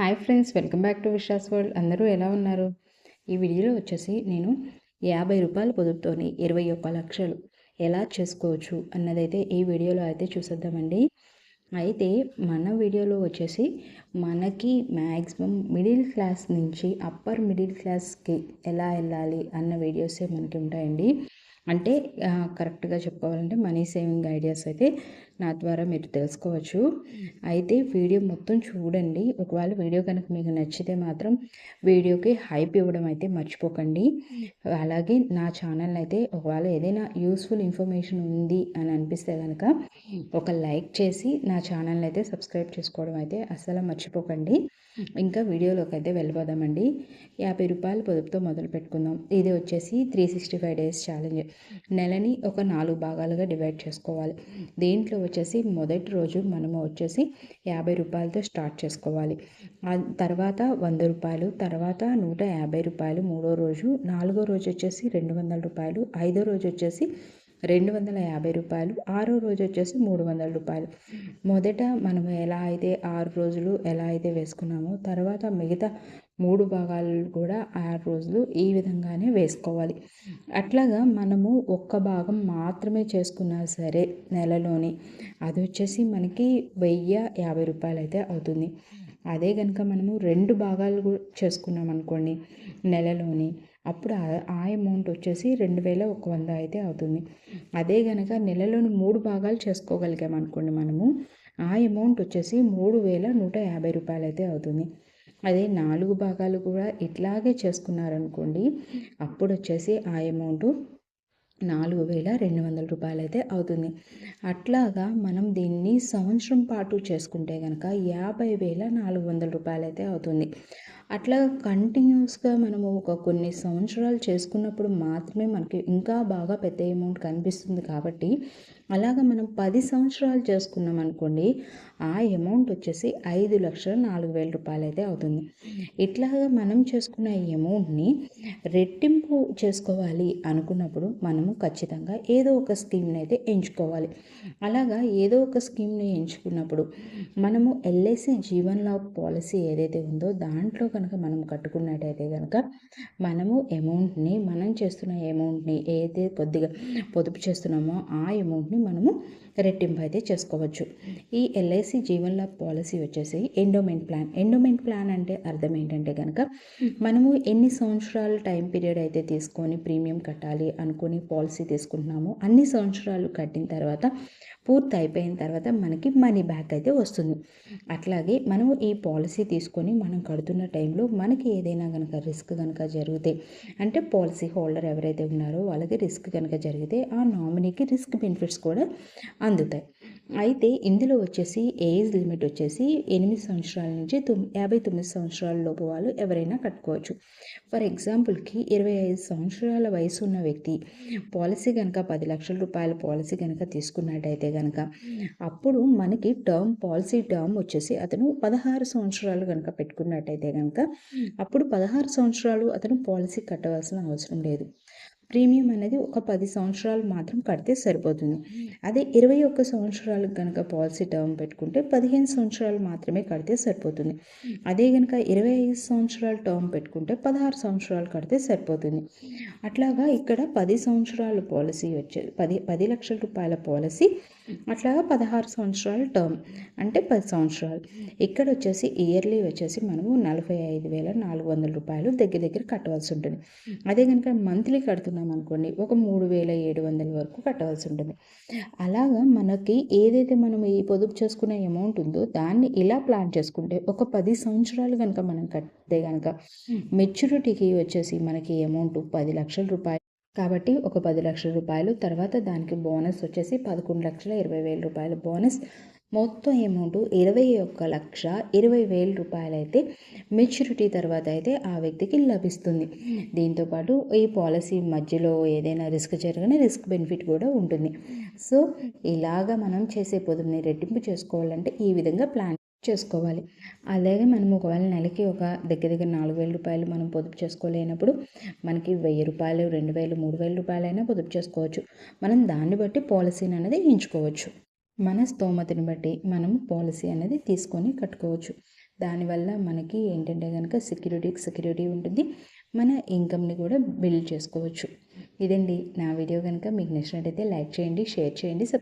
Hi friends welcome back to Vishwas world. అందరూ ఎలా ఉన్నారు? ఈ వీడియోలో వచ్చేసి నేను యాభై రూపాయల పొదుపుతోని ఇరవై ఒక్క లక్షలు ఎలా చేసుకోవచ్చు అన్నదైతే ఈ వీడియోలో అయితే చూసేద్దామండి. అయితే మన వీడియోలో వచ్చేసి మనకి మ్యాక్సిమం మిడిల్ క్లాస్ నుంచి అప్పర్ మిడిల్ క్లాస్కి ఎలా వెళ్ళాలి అన్న వీడియోసే మనకి ఉంటాయండి. అంటే కరెక్ట్గా చెప్పుకోవాలంటే మనీ సేవింగ్ ఐడియాస్ అయితే నా ద్వారా మీరు తెలుసుకోవచ్చు. అయితే వీడియో మొత్తం చూడండి. ఒకవేళ వీడియో కనుక మీకు నచ్చితే మాత్రం వీడియోకి హైప్ ఇవ్వడం అయితే మర్చిపోకండి. అలాగే నా ఛానల్ అయితే ఒకవేళ ఏదైనా యూస్ఫుల్ ఇన్ఫర్మేషన్ ఉంది అని అనిపిస్తే కనుక ఒక లైక్ చేసి నా ఛానల్ అయితే సబ్స్క్రైబ్ చేసుకోవడం అయితే అస్సలు మర్చిపోకండి. ఇంకా వీడియోలోకి అయితే వెళ్ళిపోదామండి. యాభై రూపాయలు పొదుపుతో మొదలు పెట్టుకుందాం. ఇది వచ్చేసి three sixty five days challenge నెలని ఒక నాలుగు భాగాలుగా డివైడ్ చేసుకోవాలి. దీంట్లో వచ్చేసి మొదటి రోజు మనము వచ్చేసి యాభై రూపాయలతో స్టార్ట్ చేసుకోవాలి. తర్వాత వంద రూపాయలు తర్వాత నూట యాభై రూపాయలు మూడో రోజు నాలుగో రోజు వచ్చేసి రెండు వందల రూపాయలు ఐదో రోజు వచ్చేసి రెండు వందల యాభై రూపాయలు ఆరో రోజు వచ్చేసి మూడు వందల రూపాయలు. మొదట మనం ఎలా అయితే ఆరు రోజులు ఎలా అయితే వేసుకున్నామో తర్వాత మిగతా మూడు భాగాలు కూడా ఆరు రోజులు ఈ విధంగానే వేసుకోవాలి. అట్లాగా మనము ఒక్క భాగం మాత్రమే చేసుకున్నా సరే నెలలోని అది వచ్చేసి మనకి వెయ్యి యాభై రూపాయలు అయితే అవుతుంది. అదే కనుక మనము రెండు భాగాలు చేసుకున్నాం అనుకోండి నెలలోని అప్పుడు ఆ అమౌంట్ వచ్చేసి రెండు వేల ఒక వంద అయితే అవుతుంది. అదే కనుక నెలలోని మూడు భాగాలు చేసుకోగలిగాం అనుకోండి మనము. ఆ అమౌంట్ వచ్చేసి మూడు వేల నూట యాభై రూపాయలు అయితే అవుతుంది. అదే నాలుగు భాగాలు కూడా ఇట్లాగే చేసుకున్నారనుకోండి అప్పుడు వచ్చేసి ఆ అమౌంట్ నాలుగు వేల రెండు వందల రూపాయలు అయితే అవుతుంది. అట్లాగా మనం దీన్ని సంవత్సరం పాటు చేసుకుంటే కనుక యాభై వేల నాలుగు వందల రూపాయలు అయితే అవుతుంది. అట్లా కంటిన్యూస్గా మనము ఒక కొన్ని సంవత్సరాలు చేసుకున్నప్పుడు మాత్రమే మనకి ఇంకా బాగా పెద్ద అమౌంట్ కనిపిస్తుంది కాబట్టి అలాగ మనం పది సంవత్సరాలు చేసుకున్నాం అనుకోండి ఆ అమౌంట్ వచ్చేసి ఐదు లక్షల నాలుగు వేల రూపాయలు అయితే అవుతుంది. ఇట్లాగా మనం చేసుకున్న ఈ అమౌంట్ని రెట్టింపు చేసుకోవాలి అనుకున్నప్పుడు మనము ఖచ్చితంగా ఏదో ఒక స్కీమ్ని అయితే ఎంచుకోవాలి. అలాగా ఏదో ఒక స్కీమ్ని ఎంచుకున్నప్పుడు మనము ఎల్ఐసి జీవన్ లాభ్ పాలసీ ఏదైతే ఉందో దాంట్లో కనుక మనం కట్టుకున్నట్టయితే కనుక మనము అమౌంట్ని మనం చేస్తున్న అమౌంట్ని ఏదైతే కొద్దిగా పొదుపు చేస్తున్నామో ఆ అమౌంట్ని మనము రెట్టింపు అయితే చేసుకోవచ్చు. ఈ ఎల్ఐసి జీవన్ లాభ్ పాలసీ వచ్చేసి ఎండోమెంట్ ప్లాన్. ఎండోమెంట్ ప్లాన్ అంటే అర్థం ఏంటంటే కనుక మనము ఎన్ని సంవత్సరాల టైం పీరియడ్ అయితే తీసుకొని ప్రీమియం కట్టాలి అనుకుని పాలసీ తీసుకుంటున్నామో అన్ని సంవత్సరాలు కట్టిన తర్వాత పూర్తి అయిపోయిన తర్వాత మనకి మనీ బ్యాక్ అయితే వస్తుంది. అట్లాగే మనము ఈ పాలసీ తీసుకొని మనం కడుతున్న టైంలో మనకి ఏదైనా కనుక రిస్క్ కనుక జరిగితే అంటే పాలసీ హోల్డర్ ఎవరైతే ఉన్నారో వాళ్ళకి రిస్క్ కనుక జరిగితే ఆ నామినీకి రిస్క్ బెనిఫిట్స్ కూడా అందుతాయి. అయితే ఇందులో వచ్చేసి ఏజ్ లిమిట్ వచ్చేసి ఎనిమిది సంవత్సరాల నుంచి తొమ్ యాభై తొమ్మిది సంవత్సరాల లోపు వాళ్ళు ఎవరైనా కట్టుకోవచ్చు. ఫర్ ఎగ్జాంపుల్కి ఇరవై ఐదు సంవత్సరాల వయసు ఉన్న వ్యక్తి పాలసీ కనుక పది లక్షల రూపాయల పాలసీ కనుక తీసుకున్నట్టయితే కనుక అప్పుడు మనకి టర్మ్ పాలసీ టర్మ్ వచ్చేసి అతను పదహారు సంవత్సరాలు కనుక పెట్టుకున్నట్టయితే కనుక అప్పుడు పదహారు సంవత్సరాలు అతను పాలసీ కట్టవలసిన అవసరం లేదు. ప్రీమియం అనేది ఒక పది సంవత్సరాలు మాత్రం కడితే సరిపోతుంది. అదే ఇరవై ఒక్క సంవత్సరాలు కనుక పాలసీ టర్మ్ పెట్టుకుంటే పదిహేను సంవత్సరాలు మాత్రమే కడితే సరిపోతుంది. అదే కనుక ఇరవై ఐదు సంవత్సరాలు టర్మ్ పెట్టుకుంటే పదహారు సంవత్సరాలు కడితే సరిపోతుంది. అట్లాగా ఇక్కడ పది సంవత్సరాల పాలసీ వచ్చేది పది పది లక్షల రూపాయల పాలసీ అట్లాగా పదహారు సంవత్సరాల టర్మ్ అంటే పది సంవత్సరాలు. ఇక్కడ వచ్చేసి ఇయర్లీ వచ్చేసి మనము నలభై ఐదు వేల నాలుగు వందల రూపాయలు దగ్గర దగ్గర కట్టవలసి ఉంటుంది. అదే కనుక మంత్లీ కడుతున్నాం అనుకోండి ఒక మూడు వేల ఏడు వందల వరకు కట్టవలసి ఉంటుంది. అలాగా మనకి ఏదైతే మనం ఈ పొదుపు చేసుకునే అమౌంట్ ఉందో దాన్ని ఇలా ప్లాన్ చేసుకుంటే ఒక పది సంవత్సరాలు కనుక మనం కడితే కనుక మెచ్యూరిటీకి వచ్చేసి మనకి అమౌంట్ పది లక్షల రూపాయలు కాబట్టి ఒక పది లక్షల రూపాయలు తర్వాత దానికి బోనస్ వచ్చేసి పదకొండు లక్షల ఇరవై వేల రూపాయల బోనస్. మొత్తం అమౌంట్ ఇరవై ఒక్క లక్ష ఇరవై వేల రూపాయలు అయితే మెచ్యూరిటీ తర్వాత అయితే ఆ వ్యక్తికి లభిస్తుంది. దీంతోపాటు ఈ పాలసీ మధ్యలో ఏదైనా రిస్క్ జరిగిన రిస్క్ బెనిఫిట్ కూడా ఉంటుంది. సో ఇలాగ మనం చేసే పొదుపుని రెట్టింపు చేసుకోవాలంటే ఈ విధంగా ప్లాన్ చేసుకోవాలి. అలాగే మనం ఒకవేళ నెలకి ఒక దగ్గర దగ్గర నాలుగు వేల రూపాయలు మనం పొదుపు చేసుకోలేనప్పుడు మనకి వెయ్యి రూపాయలు రెండు వేలు మూడు వేల రూపాయలైనా పొదుపు చేసుకోవచ్చు. మనం దాన్ని బట్టి పాలసీని అనేది ఎంచుకోవచ్చు. మన స్తోమతిని బట్టి మనం పాలసీ అనేది తీసుకొని కట్టుకోవచ్చు. దానివల్ల మనకి ఏంటంటే కనుక సెక్యూరిటీకి సెక్యూరిటీ ఉంటుంది. మన ఇన్కమ్ని కూడా బిల్డ్ చేసుకోవచ్చు. ఇదండి నా వీడియో కనుక మీకు నచ్చినట్టయితే లైక్ చేయండి షేర్ చేయండి